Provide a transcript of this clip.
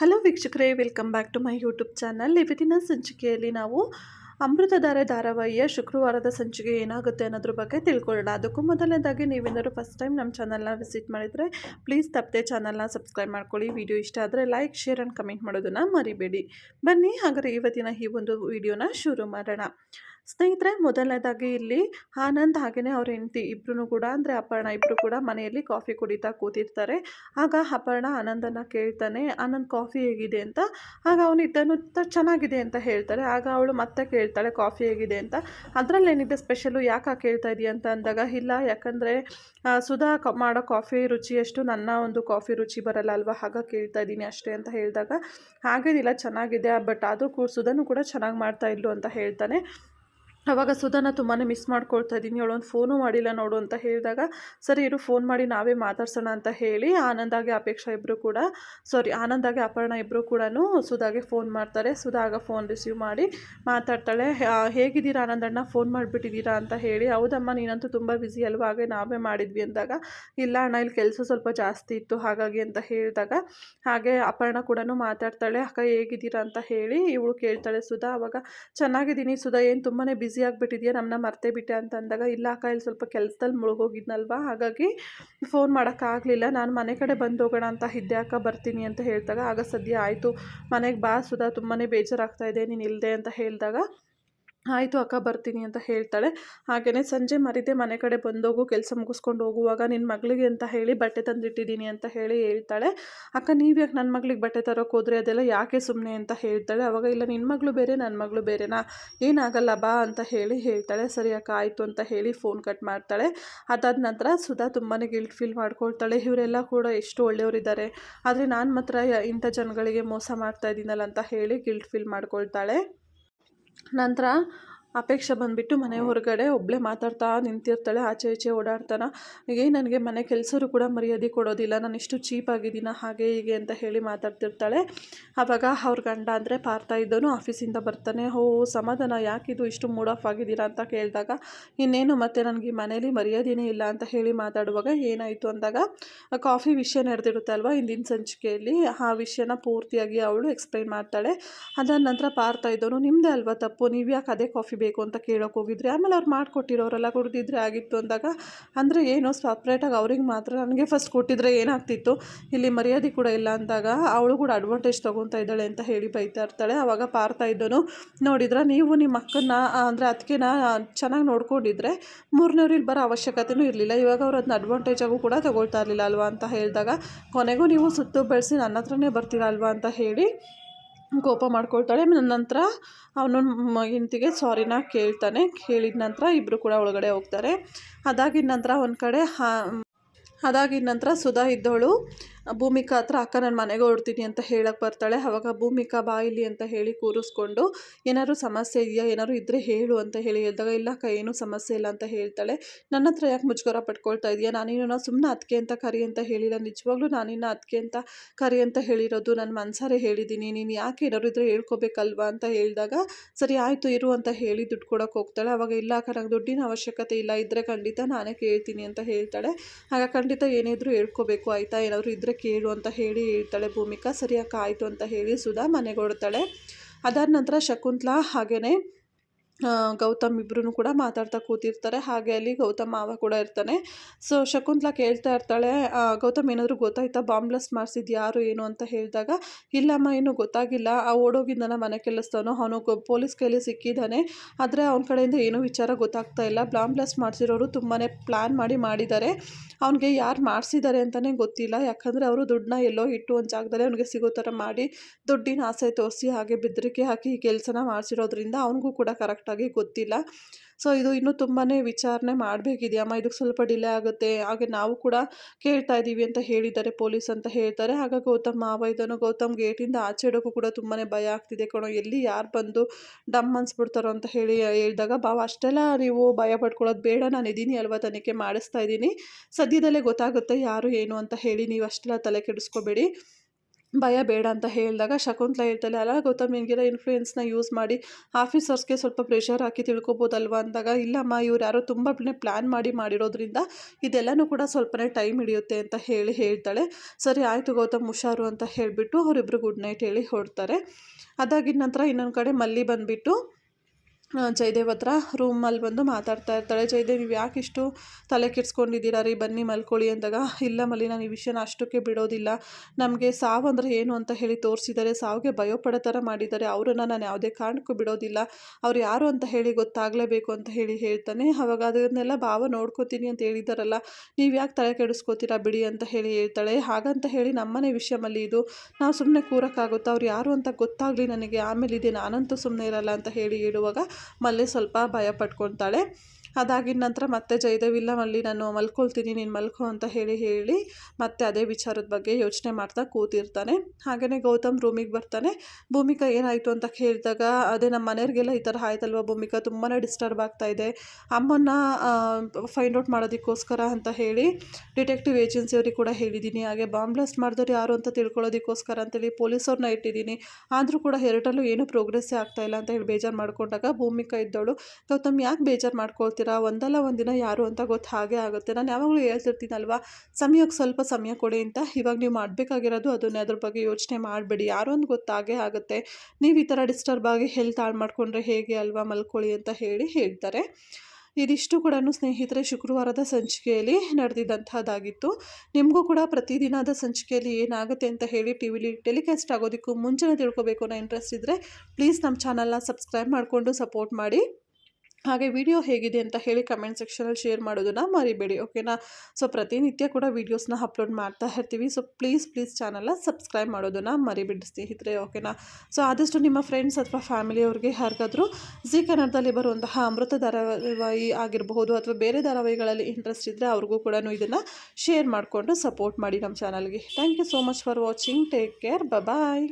Hello ವೀಕ್ಷಕರೇ, welcome back to my YouTube channel. ಇವತ್ತಿನ ಸಂಚಿಕೆಯಲ್ಲಿ ನಾವು ಅಮೃತಧಾರೆ ಧಾರಾವಾಹಿಯ ಶುಕ್ರವಾರದ ಸಂಚಿಕೆ ಏನಾಗುತ್ತೆ ಅನ್ನೋದ್ರ ಬಗ್ಗೆ ತಿಳ್ಕೊಳ್ಳೋಣ. ಅದಕ್ಕೂ ಮೊದಲನೇದಾಗಿ ನೀವೇನಾದರೂ ಫಸ್ಟ್ ಟೈಮ್ ನಮ್ಮ ಚಾನಲ್ನ ವಿಸಿಟ್ ಮಾಡಿದರೆ ಪ್ಲೀಸ್ ತಪ್ಪದೆ ಚಾನಲ್ನ ಸಬ್ಸ್ಕ್ರೈಬ್ ಮಾಡ್ಕೊಳ್ಳಿ. ವಿಡಿಯೋ ಇಷ್ಟ ಆದರೆ ಲೈಕ್ ಶೇರ್ ಆ್ಯಂಡ್ ಕಮೆಂಟ್ ಮಾಡೋದನ್ನು ಮರಿಬೇಡಿ. ಬನ್ನಿ, ಹಾಗಾದರೆ ಇವತ್ತಿನ ಈ ಒಂದು ವಿಡಿಯೋನ ಶುರು ಮಾಡೋಣ. ಸ್ನೇಹಿತರೆ, ಮೊದಲನೇದಾಗಿ ಇಲ್ಲಿ ಆನಂದ್ ಹಾಗೆಯೇ ಅವ್ರ ಹೆಂಡತಿ ಇಬ್ಬರೂ ಕೂಡ, ಅಂದರೆ ಅಪರ್ಣ ಇಬ್ಬರು ಕೂಡ ಮನೆಯಲ್ಲಿ ಕಾಫಿ ಕುಡಿತಾ ಕೂತಿರ್ತಾರೆ. ಆಗ ಅಪರ್ಣ ಆನಂದನ ಕೇಳ್ತಾನೆ, ಆನಂದ್, ಕಾಫಿ ಹೇಗಿದೆ ಅಂತ? ಆಗ ಅವನು, ಇದನ್ನು ಚೆನ್ನಾಗಿದೆ ಅಂತ ಹೇಳ್ತಾರೆ ಆಗ ಅವಳು ಮತ್ತೆ ಕೇಳ್ತಾಳೆ, ಕಾಫಿ ಹೇಗಿದೆ ಅಂತ? ಅದರಲ್ಲೇನಿದೆ ಸ್ಪೆಷಲು? ಯಾಕೆ ಕೇಳ್ತಾ ಇದೀಯ ಅಂತ ಅಂದಾಗ, ಇಲ್ಲ, ಯಾಕಂದರೆ ಸುಧಾ ಮಾಡೋ ಕಾಫಿ ರುಚಿಯಷ್ಟು ನನ್ನ ಒಂದು ಕಾಫಿ ರುಚಿ ಬರಲ್ಲ ಅಲ್ವಾ? ಆಗ ಕೇಳ್ತಾ ಇದ್ದೀನಿ ಅಷ್ಟೇ ಅಂತ ಹೇಳಿದಾಗ ಹಾಗೇನಿಲ್ಲ ಚೆನ್ನಾಗಿದೆ, ಬಟ್ ಆದರೂ ಕೂಡ ಸುಧಾನು ಕೂಡ ಚೆನ್ನಾಗಿ ಮಾಡ್ತಾ ಇದ್ಲು ಅಂತ ಹೇಳ್ತಾನೆ. ಅವಾಗ ಸುಧಾನ ತುಂಬಾ ಮಿಸ್ ಮಾಡ್ಕೊಳ್ತಾ ಇದ್ದೀನಿ. ಅವಳೊಂದು ಫೋನು ಮಾಡಿಲ್ಲ ನೋಡು ಅಂತ ಹೇಳಿದಾಗ ಸರಿ ಇರು ಫೋನ್ ಮಾಡಿ ನಾವೇ ಮಾತಾಡ್ಸೋಣ ಅಂತ ಹೇಳಿ ಆನಂದಾಗೆ ಅಪೇಕ್ಷಾ ಇಬ್ಬರು ಕೂಡ ಸಾರಿ ಆನಂದಾಗೆ ಅಪರ್ಣ ಇಬ್ಬರು ಕೂಡ ಸುಧಾಗೆ ಫೋನ್ ಮಾಡ್ತಾರೆ. ಸುಧಾ ಆಗ ಫೋನ್ ರಿಸೀವ್ ಮಾಡಿ ಮಾತಾಡ್ತಾಳೆ. "ಆ, ಹೇಗಿದ್ದೀರಾ ಆನಂದಣ್ಣ ಫೋನ್ ಮಾಡಿಬಿಟ್ಟಿದ್ದೀರಾ ಅಂತ ಹೇಳಿ ಹೌದಮ್ಮ ನೀನಂತೂ ತುಂಬ ಬ್ಯುಸಿ ಅಲ್ವಾ? ಹಾಗೆ ನಾವೇ ಮಾಡಿದ್ವಿ ಅಂದಾಗ ಇಲ್ಲ ಅಣ್ಣ ಇಲ್ಲಿ ಕೆಲಸ ಸ್ವಲ್ಪ ಜಾಸ್ತಿ ಇತ್ತು ಹಾಗಾಗಿ ಅಂತ ಹೇಳಿದಾಗ ಹಾಗೆ ಅಪರ್ಣ ಕೂಡ ಮಾತಾಡ್ತಾಳೆ ಅಕ್ಕ ಹೇಗಿದ್ದೀರಾ ಅಂತ ಹೇಳಿ ಇವಳು ಕೇಳ್ತಾಳೆ ಸುಧಾ. ಅವಾಗ ಚೆನ್ನಾಗಿದ್ದೀನಿ ಸುಧಾ ಏನು ತುಂಬಾ ಆಗಿಬಿಟ್ಟಿದ್ಯಾ? ನಮ್ಮನ್ನ ಮರ್ತೇ ಬಿಟ್ಟೆ ಅಂತ ಅಂದಾಗ ಇಲ್ಲ ಅಕ್ಕ, ಇಲ್ಲಿ ಸ್ವಲ್ಪ ಕೆಲಸದಲ್ಲಿ ಮುಳುಗೋಗಿದ್ನಲ್ವ? ಹಾಗಾಗಿ ಫೋನ್ ಮಾಡೋಕ್ಕಾಗಲಿಲ್ಲ ನಾನು ಮನೆ ಕಡೆ ಬಂದು ಹೋಗೋಣ ಅಂತ ಇದ್ದೆ ಅಕ್ಕ, ಬರ್ತೀನಿ ಅಂತ ಹೇಳಿದಾಗ, ಆಗ ಸದ್ಯ ಆಯಿತು. ಮನೆಗೆ ಬಾ ಸುಧಾ ತುಂಬಾ ಬೇಜಾರಾಗ್ತಾ ಇದೆ, ನೀನು ಇಲ್ಲದೆ ಅಂತ ಹೇಳಿದಾಗ ಆಯಿತು ಅಕ್ಕ, ಬರ್ತೀನಿ ಅಂತ ಹೇಳ್ತಾಳೆ. ಹಾಗೆಯೇ ಸಂಜೆ ಮರಿದೆ ಮನೆ ಕಡೆ ಬಂದೋಗು, ಕೆಲಸ ಮುಗಿಸ್ಕೊಂಡು ಹೋಗುವಾಗ ನಿನ್ನ ಮಗಳಿಗೆ ಅಂತ ಹೇಳಿ ಬಟ್ಟೆ ತಂದಿಟ್ಟಿದ್ದೀನಿ ಅಂತ ಹೇಳಿ ಹೇಳ್ತಾಳೆ. ಅಕ್ಕ ನೀವು ಯಾಕೆ ನನ್ನ ಮಗಳಿಗೆ ಬಟ್ಟೆ ತರೋಕೆ ಹೋದ್ರೆ? ಅದೆಲ್ಲ ಯಾಕೆ ಸುಮ್ಮನೆ ಅಂತ ಹೇಳ್ತಾಳೆ. ಅವಾಗ, ಇಲ್ಲ ನಿನ್ನ ಮಗಳು ಬೇರೆ ನನ್ನ ಮಗಳು ಬೇರೆನಾ? ಏನಾಗಲ್ಲ, ಬಾ ಅಂತ ಹೇಳಿ ಹೇಳ್ತಾಳೆ. ಸರಿ ಅಕ್ಕ, ಆಯಿತು ಅಂತ ಹೇಳಿ ಫೋನ್ ಕಟ್ ಮಾಡ್ತಾಳೆ. ಅದಾದ ನಂತರ ಸುಧಾ ತುಂಬಾ ಗಿಲ್ಟ್ ಫೀಲ್ ಮಾಡ್ಕೊಳ್ತಾಳೆ. ಇವರೆಲ್ಲ ಕೂಡ ಎಷ್ಟು ಒಳ್ಳೆಯವರಿದ್ದಾರೆ. ಆದರೆ ನಾನು ಮಾತ್ರ ಇಂಥ ಜನಗಳಿಗೆ ಮೋಸ ಮಾಡ್ತಾ ಇದ್ದೀನಲ್ಲ ಅಂತ ಹೇಳಿ ಗಿಲ್ಟ್ ಫೀಲ್ ಮಾಡ್ಕೊಳ್ತಾಳೆ. ನಂತರ ಅಪೇಕ್ಷೆ ಬಂದುಬಿಟ್ಟು ಮನೆ ಹೊರಗಡೆ ಒಬ್ಬಳೇ ಮಾತಾಡ್ತಾ ನಿಂತಿರ್ತಾಳೆ ಆಚೆ ಈಚೆ ಓಡಾಡ್ತಾನೆ. ಹೀಗೆ ನನಗೆ ಮನೆ ಕೆಲಸರು ಕೂಡ ಮರ್ಯಾದೆ ಕೊಡೋದಿಲ್ಲ. ನಾನು ಇಷ್ಟು ಚೀಪ್ ಆಗಿದ್ದೀನ ಹಾಗೆ ಹೀಗೆ ಅಂತ ಹೇಳಿ ಮಾತಾಡ್ತಿರ್ತಾಳೆ. ಆವಾಗ ಅವ್ರ ಗಂಡ ಅಂದರೆ ಪಾರ್ತಾ ಇದ್ದವನು ಆಫೀಸಿಂದ ಬರ್ತಾನೆ. ಹೋ ಸಮಾಧಾನ ಯಾಕಿದು ಇಷ್ಟು ಮೂಡ್ ಆಫ್ ಆಗಿದ್ದೀರಾ ಅಂತ ಕೇಳಿದಾಗ ಇನ್ನೇನು ಮತ್ತೆ ನನಗೆ ಈ ಮನೇಲಿ ಮರ್ಯಾದೆನೇ ಇಲ್ಲ ಅಂತ ಹೇಳಿ ಮಾತಾಡುವಾಗ ಏನಾಯಿತು ಅಂದಾಗ ಕಾಫಿ ವಿಷಯ ನಡೆದಿರುತ್ತೆ ಅಲ್ವಾ ಹಿಂದಿನ ಸಂಚಿಕೆಯಲ್ಲಿ ಆ ವಿಷಯನ ಪೂರ್ತಿಯಾಗಿ ಅವಳು ಎಕ್ಸ್ಪ್ಲೈನ್ ಮಾಡ್ತಾಳೆ. ಅದಾದ ನಂತರ ಪಾರ್ತಾ ಇದ್ದವನು ನಿಮ್ಮದೇ ಅಲ್ವಾ ತಪ್ಪು? ನೀವು ಯಾಕೆ ಅದೇ ಕಾಫಿ ಬೇಕು ಅಂತ ಕೇಳೋಕೆ ಹೋಗಿದ್ರಿ, ಆಮೇಲೆ ಅವ್ರು ಮಾಡಿಕೊಟ್ಟಿರೋರೆಲ್ಲ ಕುಡ್ದಿದ್ರೆ ಆಗಿತ್ತು ಅಂದಾಗ, ಅಂದರೆ ಏನು ಸಪ್ರೇಟಾಗಿ ಅವ್ರಿಗೆ ಮಾತ್ರ ನನಗೆ ಫಸ್ಟ್ ಕೊಟ್ಟಿದ್ರೆ ಏನಾಗ್ತಿತ್ತು, ಇಲ್ಲಿ ಮರ್ಯಾದೆ ಕೂಡ ಇಲ್ಲ ಅಂದಾಗ ಅವಳು ಕೂಡ ಅಡ್ವಾಂಟೇಜ್ ತೊಗೊತಾ ಇದ್ದಾಳೆ ಅಂತ ಹೇಳಿ ಬೈತಾ ಇರ್ತಾಳೆ. ಆವಾಗ ಪಾರ್ತಾ ಇದ್ದನು, ನೋಡಿದ್ರೆ ನೀವು ನಿಮ್ಮ ಅಕ್ಕನ್ನ, ಅಂದರೆ ಅದಕ್ಕೆನ ಚೆನ್ನಾಗಿ ನೋಡ್ಕೊಂಡಿದ್ರೆ ಮೂರನೇವ್ರಿಗೆ ಬರೋ ಅವಶ್ಯಕತೆಯೂ ಇರಲಿಲ್ಲ. ಇವಾಗ ಅವ್ರು ಅದನ್ನ ಅಡ್ವಾಂಟೇಜಾಗೂ ಕೂಡ ತಗೊಳ್ತಾ ಇರಲಿಲ್ಲ ಅಲ್ವಾ ಅಂತ ಹೇಳಿದಾಗ, ಕೊನೆಗೂ ನೀವು ಸುತ್ತು ಬೆಳೆಸಿ ನನ್ನ ಹತ್ರನೇ ಬರ್ತೀರಾ ಅಲ್ವಾ ಅಂತ ಹೇಳಿ ಕೋಪ ಮಾಡ್ಕೊಳ್ತಾಳೆ. ನಂತರ ಅವನು ಹೆಂಡ್ತಿಗೆ ಸಾರಿನ ಕೇಳ್ತಾನೆ. ಕೇಳಿದ ನಂತರ ಇಬ್ಬರು ಕೂಡ ಒಳಗಡೆ ಹೋಗ್ತಾರೆ. ಅದಾಗಿದ ನಂತರ ಒಂದು ಕಡೆ ಅದಾಗಿದ ನಂತರ ಸುಧಾ ಇದ್ದವಳು. ಭೂಮಿಕಾ ಹತ್ರ ಅಕ್ಕ ನಾನು ಮನೆಗೆ ಹೊರಡ್ತೀನಿ ಅಂತ ಹೇಳಕ್ಕೆ ಬರ್ತಾಳೆ. ಅವಾಗ ಭೂಮಿಕಾ ಬಾ ಇಲ್ಲಿ ಅಂತ ಹೇಳಿ ಕೂರಿಸ್ಕೊಂಡು, ಏನಾದ್ರು ಸಮಸ್ಯೆ ಇದೆಯಾ, ಏನಾದ್ರು ಇದ್ದರೆ ಹೇಳು ಅಂತ ಹೇಳಿ ಹೇಳಿದಾಗ, ಇಲ್ಲ ಅಕ್ಕ, ಏನೂ ಸಮಸ್ಯೆ ಇಲ್ಲ ಅಂತ ಹೇಳ್ತಾಳೆ. ನನ್ನ ಹತ್ರ ಯಾಕೆ ಮುಜುಗರ ಪಟ್ಕೊಳ್ತಾ ಇದೆಯಾ? ನಾನೇನು ಸುಮ್ಮನೆ ಅದಕ್ಕೆ ಅಂತ ಕರಿ ಅಂತ ಹೇಳಿಲ್ಲ. ನಿಜವಾಗ್ಲೂ ನಾನಿನ್ನ ಅದಕ್ಕೆ ಅಂತ ಕರಿ ಅಂತ ಹೇಳಿರೋದು ನನ್ನ ಮನ್ಸಾರೆ ಹೇಳಿದ್ದೀನಿ. ನೀನು ಯಾಕೆ ಏನಾದ್ರು ಇದ್ರೆ ಹೇಳ್ಕೊಬೇಕಲ್ವಾ ಅಂತ ಹೇಳಿದಾಗ, ಸರಿ ಆಯಿತು ಇರು ಅಂತ ಹೇಳಿ ದುಡ್ಡು ಕೊಡೋಕೆ ಹೋಗ್ತಾಳೆ. ಅವಾಗ, ಇಲ್ಲ ಅಕ್ಕ, ನಂಗೆ ದುಡ್ಡಿನ ಅವಶ್ಯಕತೆ ಇಲ್ಲ ಇದ್ದರೆ ಖಂಡಿತ ನಾನೇ ಕೇಳ್ತೀನಿ ಅಂತ ಹೇಳ್ತಾಳೆ. ಆಗ ಖಂಡಿತ ಏನೇ ಇದ್ರೂ ಹೇಳ್ಕೊಬೇಕು. ಆಯಿತಾ? ಏನಾದರೂ ಇದ್ದರೆ ಕೇಳು ಅಂತ ಹೇಳಿ ಹೇಳ್ತಾಳೆ ಭೂಮಿಕಾ ಸರಿ ಅಕ್ಕ ಆಯಿತು ಅಂತ ಹೇಳಿ ಸುಧಾ ಮನೆಗೆ ಹೊರಡ್ತಾಳೆ. ಅದಾದ ನಂತರ ಶಕುಂತ್ಲಾ ಹಾಗೆಯೇ ಗೌತಮ್ ಇಬ್ಬರೂ ಕೂಡ ಮಾತಾಡ್ತಾ ಕೂತಿರ್ತಾರೆ. ಹಾಗೆ ಅಲ್ಲಿ ಗೌತಮ್ ಮಾವ ಕೂಡ ಇರ್ತಾನೆ. ಸೊ ಶಕುಂತಲ ಕೇಳ್ತಾ ಇರ್ತಾಳೆ ಗೌತಮ್ ಏನಾದರೂ ಗೊತ್ತಾಯ್ತಾ? ಬಾಂಬ್ ಬ್ಲಾಸ್ಟ್ ಮಾಡಿಸಿದ್ದು ಯಾರು, ಏನು ಅಂತ ಹೇಳಿದಾಗ, ಇಲ್ಲಮ್ಮ ಏನು ಗೊತ್ತಾಗಿಲ್ಲ. ಆ ಓಡೋಗಿದ್ದಾನ ಮನೆ ಕೆಲಸದವನು. ಅವನು ಪೊಲೀಸ್ ಕೈಲಿ ಸಿಕ್ಕಿದ್ದಾನೆ. ಆದರೆ ಅವನ ಕಡೆಯಿಂದ ಏನೂ ವಿಚಾರ ಗೊತ್ತಾಗ್ತಾ ಇಲ್ಲ. ಬಾಂಬ್ ಬ್ಲಾಸ್ಟ್ ಮಾಡಿಸಿರೋರು ತುಂಬಾ ಪ್ಲ್ಯಾನ್ ಮಾಡಿ ಮಾಡಿದ್ದಾರೆ. ಅವನಿಗೆ ಯಾರು ಮಾಡಿಸಿದ್ದಾರೆ ಅಂತಲೇ ಗೊತ್ತಿಲ್ಲ. ಯಾಕಂದರೆ ಅವರು ದುಡ್ಡನ್ನ ಎಲ್ಲೋ ಇಟ್ಟು ಒಂದು ಜಾಗದಲ್ಲಿ ಅವನಿಗೆ ಸಿಗೋ ಥರ ಮಾಡಿ, ದುಡ್ಡಿನ ಆಸೆ ತೋರಿಸಿ ಹಾಗೆ ಬೆದರಿಕೆ ಹಾಕಿ ಈ ಕೆಲಸನ ಮಾಡಿಸಿರೋದ್ರಿಂದ ಅವನಿಗೂ ಕೂಡ ಕರೆಕ್ಟಾಗಿ ಗೊತ್ತಿಲ್ಲ. ಸೊ, ಇದು ಇನ್ನೂ ತುಂಬಾ ವಿಚಾರಣೆ ಮಾಡಬೇಕಿದೆಯಮ್ಮ ಇದಕ್ಕೆ ಸ್ವಲ್ಪ ಡಿಲೇ ಆಗುತ್ತೆ. ಹಾಗೆ ನಾವು ಕೂಡ ಕೇಳ್ತಾ ಇದ್ದೀವಿ ಅಂತ ಹೇಳಿದ್ದಾರೆ ಪೊಲೀಸ್ ಅಂತ ಹೇಳ್ತಾರೆ. ಆಗ ಗೌತಮ್, ಮಾವ, ಇದನ್ನು ಗೌತಮ್ ಗೇಟಿಂದ ಆಚೆ ಇಡೋಕ್ಕೂ ಕೂಡ ತುಂಬಾ ಭಯ ಆಗ್ತಿದೆ ಕಣೋ. ಎಲ್ಲಿ ಯಾರು ಬಂದು ಡಮ್ ಅನ್ಸ್ಬಿಡ್ತಾರೋ ಅಂತ ಹೇಳಿ ಹೇಳಿದಾಗ, ಬಾವ, ಅಷ್ಟೆಲ್ಲ ನೀವು ಭಯ ಪಡ್ಕೊಳ್ಳೋದು ಬೇಡ. ನಾನು ಇದ್ದೀನಿ ಅಲ್ವಾ ತನಿಖೆ ಮಾಡಿಸ್ತಾ ಇದ್ದೀನಿ ಸದ್ಯದಲ್ಲೇ ಗೊತ್ತಾಗುತ್ತೆ ಯಾರು ಏನು ಅಂತ ಹೇಳಿ. ನೀವು ಅಷ್ಟೆಲ್ಲ ತಲೆ ಕೆಡಿಸ್ಕೋಬೇಡಿ. ಭಯ ಬೇಡ ಅಂತ ಹೇಳಿದಾಗ ಶಕುಂತಲಾ ಹೇಳ್ತಾಳೆ ಅಲ್ಲ ಗೌತಮ್ ನಿನಗಿರೋ ಇನ್ಫ್ಲೂಯೆನ್ಸ್ನ ಯೂಸ್ ಮಾಡಿ ಆಫೀಸರ್ಸ್ಗೆ ಸ್ವಲ್ಪ ಪ್ರೆಷರ್ ಹಾಕಿ ತಿಳ್ಕೊಬೋದಲ್ವ ಅಂದಾಗ, ಇಲ್ಲಮ್ಮ ಇವ್ರು ಯಾರೋ ತುಂಬ ಪ್ಲ್ಯಾನ್ ಮಾಡಿ ಮಾಡಿರೋದ್ರಿಂದ ಇದೆಲ್ಲನೂ ಕೂಡ ಸ್ವಲ್ಪನೇ ಟೈಮ್ ಹಿಡಿಯುತ್ತೆ ಅಂತ ಹೇಳಿ ಹೇಳ್ತಾಳೆ. ಸರಿ ಆಯಿತು ಗೌತಮ್ ಹುಷಾರು ಅಂತ ಹೇಳಿಬಿಟ್ಟು ಅವರಿಬ್ಬರು ಗುಡ್ ನೈಟ್ ಹೇಳಿ ಹೊಡ್ತಾರೆ ಅದಾಗಿದ ನಂತರ ಇನ್ನೊಂದು ಕಡೆ ಮಲ್ಲಿ ಬಂದುಬಿಟ್ಟು ಜಯದೇವ್ ಹತ್ರ ರೂಮಲ್ಲಿ ಬಂದು ಮಾತಾಡ್ತಾ ಇರ್ತಾಳೆ. ಜಯದೇವ್, ನೀವು ಯಾಕೆ ಇಷ್ಟು ತಲೆ ಕೆಡ್ಸ್ಕೊಂಡಿದ್ದೀರಾ ರೀ? ಬನ್ನಿ ಮಲ್ಕೊಳ್ಳಿ ಅಂದಾಗ, ಇಲ್ಲ ಮಲ್ಲಿ ನಾನು ಈ ವಿಷಯನ ಅಷ್ಟಕ್ಕೆ ಬಿಡೋದಿಲ್ಲ. ನಮಗೆ ಸಾವು ಅಂದರೆ ಏನು ಅಂತ ಹೇಳಿ ತೋರಿಸಿದ್ದಾರೆ ಸಾವಿಗೆ ಭಯೋಪಡೋ ಥರ ಮಾಡಿದ್ದಾರೆ ಅವರನ್ನು ನಾನು ಯಾವುದೇ ಕಾರಣಕ್ಕೂ ಬಿಡೋದಿಲ್ಲ. ಅವ್ರು ಯಾರು ಅಂತ ಹೇಳಿ ಗೊತ್ತಾಗಲೇಬೇಕು ಅಂತ ಹೇಳಿ ಹೇಳ್ತಾನೆ. ಅವಾಗ ಅದನ್ನೆಲ್ಲ ಭಾವ ನೋಡ್ಕೋತೀನಿ ಅಂತ ಹೇಳಿದಾರಲ್ಲ, ನೀವು ಯಾಕೆ ತಲೆ ಕೆಡಿಸ್ಕೋತೀರಾ ಬಿಡಿ ಅಂತ ಹೇಳಿ ಹೇಳ್ತಾಳೆ. ಹಾಗಂತ ಹೇಳಿ ನಮ್ಮನೆ ವಿಷಯ ಮಲ್ಲಿ ಇದು, ನಾವು ಸುಮ್ಮನೆ ಕೂರಕ್ಕಾಗುತ್ತಾ? ಅವ್ರು ಯಾರು ಅಂತ ಗೊತ್ತಾಗಲಿ ನನಗೆ. ಆಮೇಲೆ ಇದೆ ನಾನಂತೂ ಸುಮ್ಮನೆ ಇರಲ್ಲ ಅಂತ ಹೇಳಿ ಹೇಳುವಾಗ ಮಲ್ಲಿ ಸ್ವಲ್ಪ ಭಯ ಪಟ್ಕೊತಾಳೆ ಅದಾಗಿದ ನಂತರ ಮತ್ತೆ ಜಯದೇವ್ ಇಲ್ಲ ಮಲ್ಲಿ, ನಾನು ಮಲ್ಕೊಳ್ತೀನಿ, ನೀನು ಮಲ್ಕೋ ಅಂತ ಹೇಳಿ ಹೇಳಿ ಮತ್ತೆ ಅದೇ ವಿಚಾರದ ಬಗ್ಗೆ ಯೋಚನೆ ಮಾಡ್ತಾ ಕೂತಿರ್ತಾನೆ. ಹಾಗೆಯೇ ಗೌತಮ್ ರೂಮಿಗೆ ಬರ್ತಾನೆ. ಭೂಮಿಕಾ ಏನಾಯಿತು ಅಂತ ಕೇಳಿದಾಗ ಅದೇ ನಮ್ಮ ಮನೆಯವ್ರಿಗೆಲ್ಲ ಈ ಥರ ಆಯ್ತಲ್ವ ಭೂಮಿಕಾ? ತುಂಬಾ ಡಿಸ್ಟರ್ಬ್ ಆಗ್ತಾ ಇದೆ. ಅಮ್ಮನ್ನ ಫೈಂಡ್ ಔಟ್ ಮಾಡೋದಕ್ಕೋಸ್ಕರ ಅಂತ ಹೇಳಿ ಡಿಟೆಕ್ಟಿವ್ ಏಜೆನ್ಸಿಯವ್ರಿಗೆ ಕೂಡ ಹೇಳಿದ್ದೀನಿ ಹಾಗೆ ಬಾಂಬ್ ಬ್ಲಾಸ್ಟ್ ಮಾಡಿದವ್ರು ಯಾರು ಅಂತ ತಿಳ್ಕೊಳ್ಳೋದಕ್ಕೋಸ್ಕರ ಅಂತೇಳಿ ಪೊಲೀಸವ್ರನ್ನ ಇಟ್ಟಿದ್ದೀನಿ ಆದರೂ ಕೂಡ ಹೆರಟಲ್ಲೂ ಏನೂ ಪ್ರೋಗ್ರೆಸ್ಸೇ ಆಗ್ತಾ ಇಲ್ಲ ಅಂತ ಹೇಳಿ ಬೇಜಾರು ಮಾಡ್ಕೊಂಡಾಗ ಭೂಮಿಕಾ ಇದ್ದವಳು. ಗೌತಮ್ ಯಾಕೆ ಬೇಜಾರು ಮಾಡ್ಕೊಳ್ತೀರಾ ಒಂದಲ್ಲ ಒಂದಿನ ಯಾರು ಅಂತ ಗೊತ್ತು ಹಾಗೆ ಆಗುತ್ತೆ. ನಾನು ಯಾವಾಗಲೂ ಹೇಳ್ತಿರ್ತೀನಲ್ವಾ? ಸಮಯಕ್ಕೆ ಸ್ವಲ್ಪ ಸಮಯ ಕೊಡಿ ಅಂತ. ಇವಾಗ ನೀವು ಮಾಡಬೇಕಾಗಿರೋದು ಅದನ್ನೇ. ಅದ್ರ ಬಗ್ಗೆ ಯೋಚನೆ ಮಾಡಬೇಡಿ. ಯಾರು ಅಂತ ಗೊತ್ತಾಗೇ ಆಗುತ್ತೆ. ನೀವು ಈ ಥರ ಡಿಸ್ಟರ್ಬ್ ಆಗಿ ಹೆಲ್ತ್ ಹಾಳು ಮಾಡಿಕೊಂಡ್ರೆ ಹೇಗೆ ಅಲ್ವಾ ಮಲ್ಕೊಳ್ಳಿ ಅಂತ ಹೇಳಿ ಹೇಳ್ತಾರೆ. ಇದಿಷ್ಟು ಕೂಡ ಸ್ನೇಹಿತರೆ, ಶುಕ್ರವಾರದ ಸಂಚಿಕೆಯಲ್ಲಿ ನಡೆದಿದ್ದಂಥದ್ದಾಗಿತ್ತು ನಿಮಗೂ ಕೂಡ ಪ್ರತಿದಿನದ ಸಂಚಿಕೆಯಲ್ಲಿ ಏನಾಗುತ್ತೆ ಅಂತ ಹೇಳಿ ಟಿ ವಿಲಿ ಟೆಲಿಕಾಸ್ಟ್ ಆಗೋದಕ್ಕೂ ಮುಂಚೆನೇ ತಿಳ್ಕೊಬೇಕು ಅನ್ನೋ ಇಂಟ್ರೆಸ್ಟ್ ಇದ್ದರೆ ಪ್ಲೀಸ್ ನಮ್ಮ ಚಾನಲ್ನ ಸಬ್ಸ್ಕ್ರೈಬ್ ಮಾಡಿಕೊಂಡು ಸಪೋರ್ಟ್ ಮಾಡಿ. ಹಾಗೆ ವಿಡಿಯೋ ಹೇಗಿದೆ ಅಂತ ಹೇಳಿ ಕಮೆಂಟ್ ಸೆಕ್ಷನಲ್ಲಿ ಶೇರ್ ಮಾಡೋದನ್ನು ಮರಿಬೇಡಿ ಓಕೆನಾ ಸೊ ಪ್ರತಿನಿತ್ಯ ಕೂಡ ವೀಡಿಯೋಸ್ನ ಅಪ್ಲೋಡ್ ಮಾಡ್ತಾ ಇರ್ತೀವಿ. ಸೊ ಪ್ಲೀಸ್ ಪ್ಲೀಸ್ ಚಾನಲ್ನ ಸಬ್ಸ್ಕ್ರೈಬ್ ಮಾಡೋದನ್ನು ಮರಿಬಿಡಿ ಸ್ನೇಹಿತರೆ ಓಕೆನಾ ಸೊ ಆದಷ್ಟು ನಿಮ್ಮ ಫ್ರೆಂಡ್ಸ್ ಅಥವಾ ಫ್ಯಾಮಿಲಿಯವ್ರಿಗೆ ಯಾರಿಗಾದರೂ ಜಿ ಕನ್ನಡದಲ್ಲಿ ಬರುವಂತಹ ಅಮೃತ ಧಾರಾವಾಹಿ ಆಗಿರಬಹುದು ಅಥವಾ ಬೇರೆ ಧಾರಾವಾಹಿಗಳಲ್ಲಿ ಇಂಟ್ರೆಸ್ಟ್ ಇದ್ದರೆ ಅವ್ರಿಗೂ ಕೂಡ ಇದನ್ನು ಶೇರ್ ಮಾಡಿಕೊಂಡು ಸಪೋರ್ಟ್ ಮಾಡಿ ನಮ್ಮ ಚಾನಲ್ಗೆ thank you so much for watching take care bye